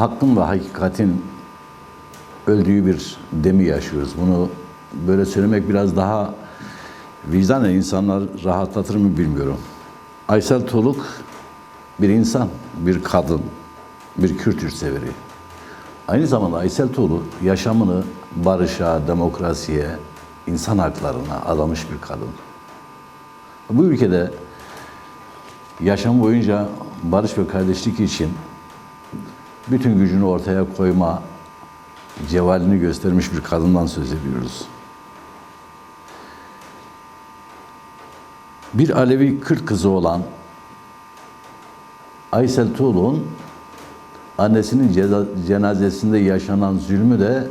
hakkın ve hakikatin öldüğü bir demi yaşıyoruz. Bunu böyle söylemek biraz daha vicdanen insanlar rahatlatır mı bilmiyorum. Aysel Toluk bir insan, bir kadın, bir kültür severi. Aynı zamanda Aysel Tuğlu yaşamını barışa, demokrasiye, insan haklarına adamış bir kadın. Bu ülkede yaşam boyunca barış ve kardeşlik için bütün gücünü ortaya koyma cevalini göstermiş bir kadından söz ediyoruz. Bir Alevi Kürt kızı olan Aysel Tuğlu'nun annesinin cenazesinde yaşanan zulmü de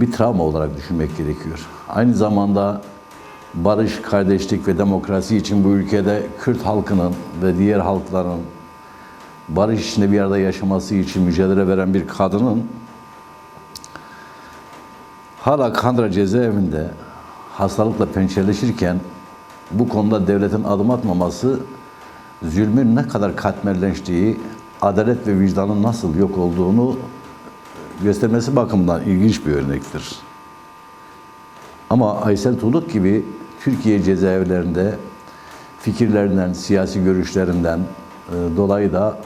bir travma olarak düşünmek gerekiyor. Aynı zamanda barış, kardeşlik ve demokrasi için bu ülkede Kürt halkının ve diğer halkların barış içinde bir arada yaşaması için mücadele veren bir kadının hala Kandıra cezaevinde hastalıkla pençeleşirken bu konuda devletin adım atmaması zulmün ne kadar katmerleştiği, adalet ve vicdanın nasıl yok olduğunu göstermesi bakımından ilginç bir örnektir. Ama Aysel Tuluk gibi Türkiye cezaevlerinde fikirlerinden, siyasi görüşlerinden e, dolayı da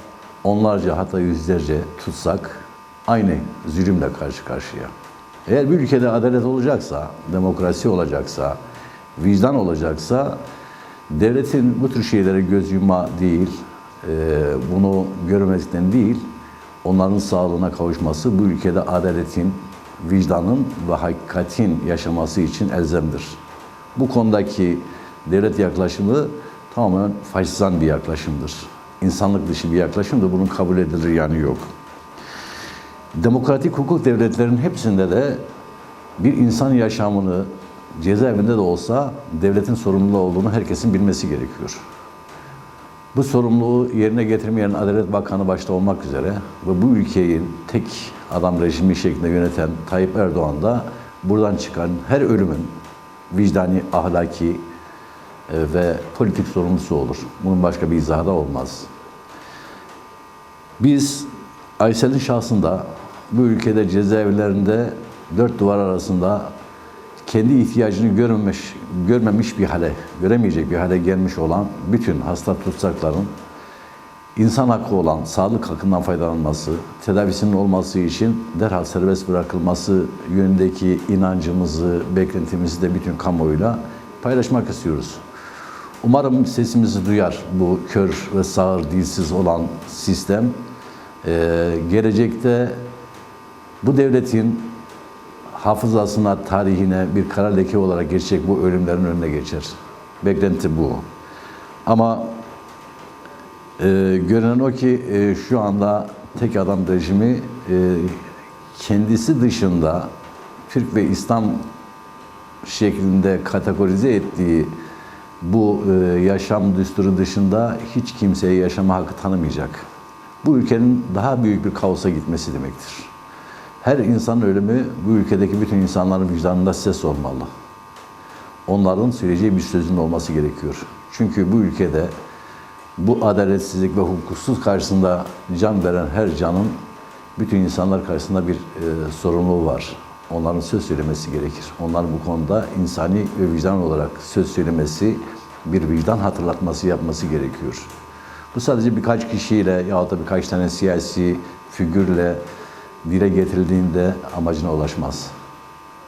onlarca hatta yüzlerce tutsak aynı zulümle karşı karşıya. Eğer bir ülkede adalet olacaksa, demokrasi olacaksa, vicdan olacaksa devletin bu tür şeylere göz yumma değil, e, bunu görmekten değil, onların sağlığına kavuşması bu ülkede adaletin, vicdanın ve hakikatin yaşaması için elzemdir. Bu konudaki devlet yaklaşımı tamamen faşizan bir yaklaşımdır. İnsanlık dışı bir yaklaşımdır. Bunun kabul edilir yanı yok. Demokratik hukuk devletlerin hepsinde de bir insan yaşamını cezaevinde de olsa devletin sorumluluğu olduğunu herkesin bilmesi gerekiyor. Bu sorumluluğu yerine getirmeyen Adalet Bakanı başta olmak üzere ve bu ülkeyi tek adam rejimi şeklinde yöneten Tayyip Erdoğan da buradan çıkan her ölümün vicdani, ahlaki ve politik sorumlusu olur. Bunun başka bir izahı da olmaz. Biz Aysel'in şahsında bu ülkede cezaevlerinde dört duvar arasında kendi ihtiyacını görmemiş, görmemiş bir hale, göremeyecek bir hale gelmiş olan bütün hasta tutsakların insan hakkı olan sağlık hakkından faydalanması, tedavisinin olması için derhal serbest bırakılması yönündeki inancımızı, beklentimizi de bütün kamuoyuyla paylaşmak istiyoruz. Umarım sesimizi duyar bu kör ve sağır dilsiz olan sistem. Ee, gelecekte bu devletin hafızasına, tarihine bir kara leke olarak geçecek bu ölümlerin önüne geçer. Beklenti bu. Ama e, görünen o ki e, şu anda tek adam rejimi e, kendisi dışında Türk ve İslam şeklinde kategorize ettiği bu e, yaşam düsturu dışında hiç kimseye yaşama hakkı tanımayacak. Bu ülkenin daha büyük bir kaosa gitmesi demektir. Her insan ölümü bu ülkedeki bütün insanların vicdanında ses olmalı. Onların söyleyeceği bir sözün olması gerekiyor. Çünkü bu ülkede bu adaletsizlik ve hukuksuz karşısında can veren her canın bütün insanlar karşısında bir e, sorumluluğu var. Onların söz söylemesi gerekir. Onların bu konuda insani ve vicdan olarak söz söylemesi, bir vicdan hatırlatması yapması gerekiyor. Bu sadece birkaç kişiyle ya da birkaç tane siyasi figürle dile getirildiğinde amacına ulaşmaz.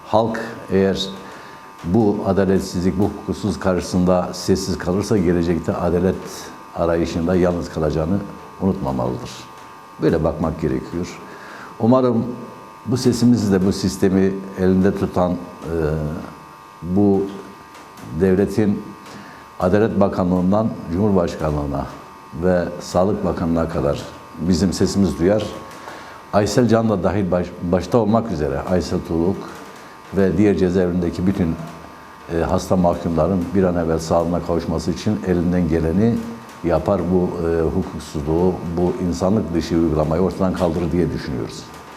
Halk eğer bu adaletsizlik, bu hukuksuz karşısında sessiz kalırsa gelecekte adalet arayışında yalnız kalacağını unutmamalıdır. Böyle bakmak gerekiyor. Umarım bu sesimizi de bu sistemi elinde tutan e, bu devletin Adalet Bakanlığı'ndan Cumhurbaşkanlığı'na ve Sağlık Bakanlığı'na kadar bizim sesimiz duyar. Aysel Can da dahil baş, başta olmak üzere Aysel Tuğluk ve diğer cezaevindeki bütün e, hasta mahkumların bir an evvel sağlığına kavuşması için elinden geleni yapar bu e, hukuksuzluğu, bu insanlık dışı uygulamayı ortadan kaldırır diye düşünüyoruz.